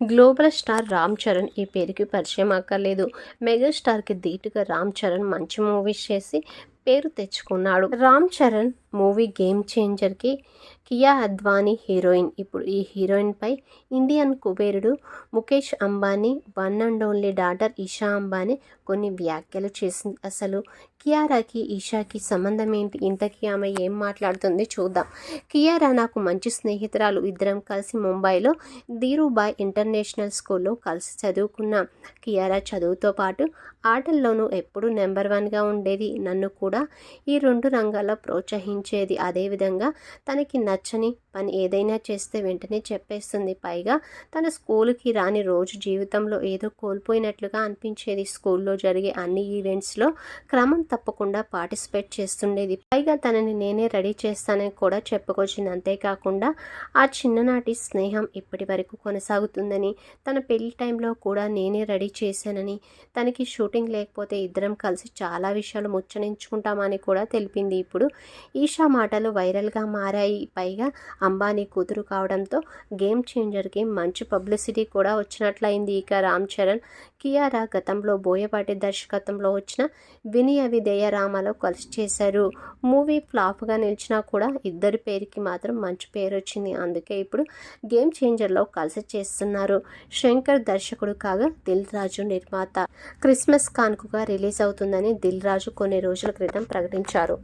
Global star Ram Charan ఈ పేరుకి పరిచయం అక్కర్లేదు. మెగాస్టార్కి ధీటుగా రామ్ చరణ్ మంచి మూవీస్ చేసి పేరు తెచ్చుకున్నాడు. రామ్ చరణ్ మూవీ గేమ్ చేంజర్కి కియా అద్వానీ హీరోయిన్. ఇప్పుడు ఈ హీరోయిన్పై ఇండియన్ కుబేరుడు Mukesh Ambani one and only daughter Isha Ambani కొన్ని వ్యాఖ్యలు చేసింది. అసలు కియారాకి ఈషాకి సంబంధం ఏంటి? ఇంతకీ ఆమె ఏం మాట్లాడుతుంది చూద్దాం. కియారా నాకు మంచి స్నేహితురాలు ఇద్దరం కలిసి ముంబైలో ధీరుబాయ్ ఇంటర్నేషనల్ స్కూల్లో కలిసి చదువుకున్నాం. కియారా చదువుతో పాటు ఆటల్లోనూ ఎప్పుడూ నెంబర్ వన్గా ఉండేది. నన్ను కూడా ఈ రెండు రంగాల్లో ప్రోత్సహించేది అదేవిధంగా తనకి నచ్చని పని ఏదైనా చేస్తే వెంటనే చెప్పేస్తుంది. పైగా తన స్కూల్కి రాని రోజు జీవితంలో ఏదో కోల్పోయినట్లుగా అనిపించేది. స్కూల్లో జరిగే అన్ని ఈవెంట్స్లో క్రమం తప్పకుండా పార్టిసిపేట్ చేస్తుండేది. పైగా తనని నేనే రెడీ చేస్తానని కూడా చెప్పుకొచ్చింది. అంతేకాకుండా ఆ చిన్ననాటి స్నేహం ఇప్పటి వరకు కొనసాగుతుందని తన పెళ్ళి టైంలో కూడా నేనే రెడీ చేశానని తనకి షూటింగ్ లేకపోతే ఇద్దరం కలిసి చాలా విషయాలు ముచ్చనించుకుంటామని కూడా తెలిపింది. ఇప్పుడు ఈ ఈషా మాటలు వైరల్గా మారాయి. పైగా అంబానీ కూతురు కావడంతో గేమ్ చేంజర్కి మంచి పబ్లిసిటీ కూడా వచ్చినట్లయింది. ఇక రామ్ చరణ్ కియారా గతంలో బోయపాటి దర్శకత్వంలో వచ్చిన వినయ విధేయ రామలో కలిసి చేశారు. మూవీ ఫ్లాప్గా నిలిచినా కూడా ఇద్దరి పేరుకి మాత్రం మంచి పేరు వచ్చింది. అందుకే ఇప్పుడు గేమ్ చేంజర్లో కలిసి చేస్తున్నారు. శంకర్ దర్శకుడు కాగా దిల్ రాజు నిర్మాత. క్రిస్మస్ కానుకగా రిలీజ్ అవుతుందని దిల్ రాజు కొన్ని రోజుల క్రితం ప్రకటించారు.